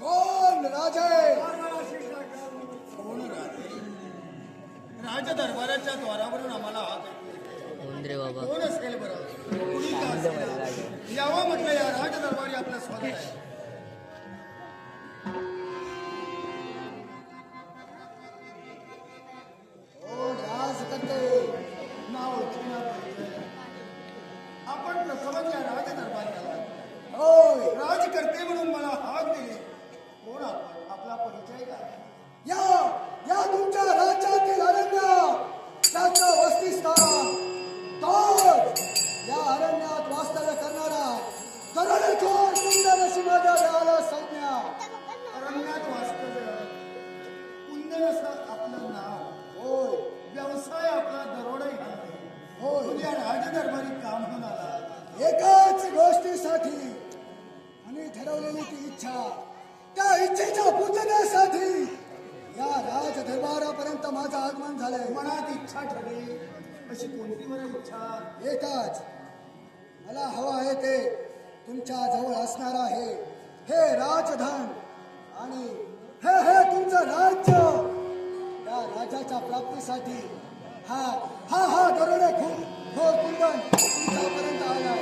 कोण राजे कोण राजे राज दरबाराच्या द्वारावरून आम्हाला आहे. उंदरे बाबा कोण असेल बरं कुणी? यावं म्हटलं या राज दरबारी आपलं स्वागत राजदरबारी काम आला एकाच गोष्टीसाठी आणि ठरवलेली ती इच्छा त्या इच्छेच्या पूजनेसाठी या राज दरबारापर्यंत माझं आगमन झालंय. मनात इच्छा ठरली. अशी कोणती बरं इच्छा? एकच मला हवं आहे ते तुमच्या जवळ असणार आहे. हे राजधन आणि हे हे तुमचं राज्य या राजाच्या प्राप्तीसाठी. हा हा हा दरोडे खूप हो कुंदन तुमच्यापर्यंत आला.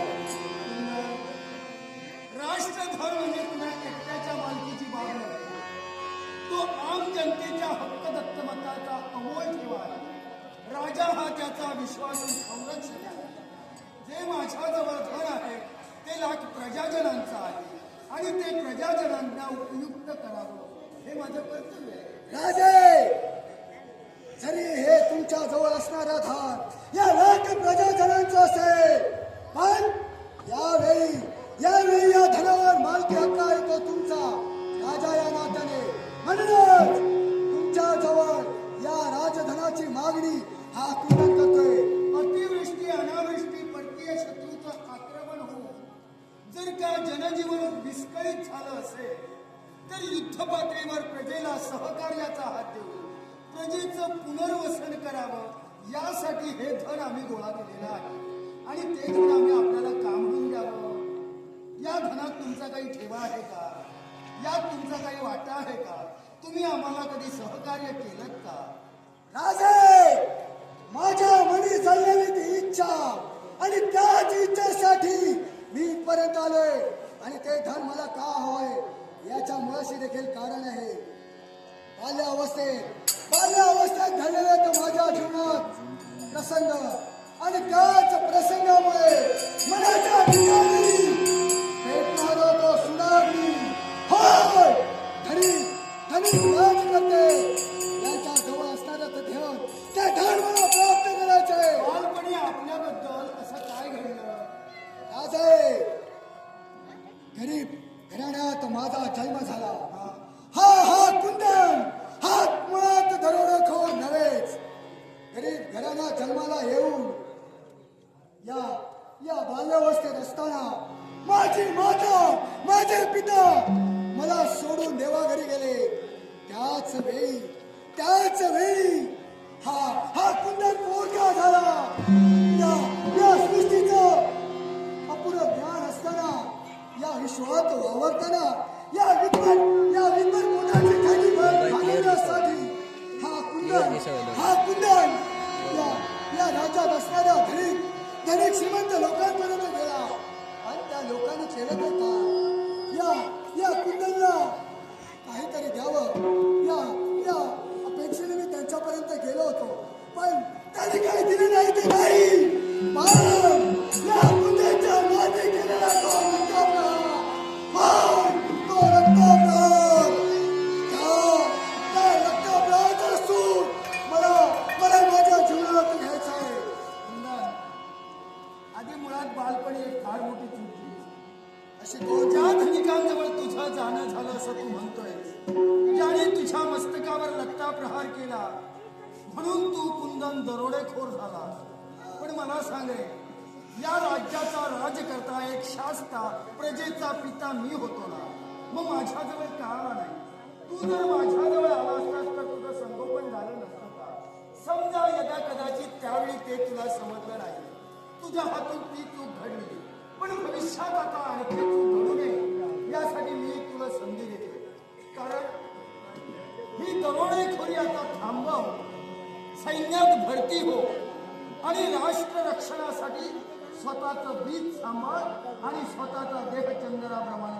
राष्ट्रधर म्हणजे तुला एकट्याच्या मालकीची बाब नव्हे तो आम जनतेच्या हक्क दत्तमताचा अमोल ठेवा आहे. राजा हा त्याचा विश्वास संरक्षक आहे. जे माझ्याजवळ धन आहे ते लाख प्रजाजनांचं आहे. आणि ते प्रजाजनांना उपयुक्त करावं. हे माझं कर्तव्य आहे. राजे! प्रजेचं पुनर्वसन करावं यासाठी हे धन आम्ही गोळा केलेलं आहे. आणि ते धन आम्ही आपल्याला काम म्हणून द्यावं. या धनात तुमचा काही ठेवा आहे का? यात तुमचा काही वाटा आहे का? तुम्ही आम्हाला कधी सहकार्य केलं का? राजे माझ्या मनी चाललेली ती इच्छा आणि त्याच इच्छेसाठी मी परत आलोय. आणि ते धन मला का हवंय? याच्या मुळाशी देखील कारण आहे. बाल्यावस्थेत बाल्यावस्थेत घडलेले तर माझ्या जीवनात प्रसंग आणि त्याच प्रसंगामुळे मनाच्या घराला जन्माला येऊन या या बाल्यावस्थेत असताना माझी माता माझे पिता मला सोडून देवाघरी गेले. त्याच वेळी त्याच वेळी हा हा कुंदन मोठा झाला. या काहीतरी द्यावं. या या. अपेक्षेने मी त्यांच्यापर्यंत गेलो होतो. पण त्यांनी काही दिले नाही ते नाही एकदम दरोडेखोर झाला. पण मला सांगे या राज्याचा राजकर्ता एक शासता प्रजेचा पिता मी होतो ना. मग माझ्याजवळ का आला नाही? तू जर माझ्याजवळ आला असतास तर तुझं संगोपन झालं नसतं का? समजा यदा कदाचित त्यावेळी ते तुला समजलं नाही. तुझ्या हातून ती चूक घडली. पण भविष्यात आता आणखी चूक घडू नये. यासाठी मी तुला संधी देते. कारण ही दरोडेखोरी आता थांबव. सैन्यात भरती हो. आणि राष्ट्र रक्षणासाठी स्वतःचं बीज सांभाळ आणि स्वतःचा देह चंद्राप्रमाणे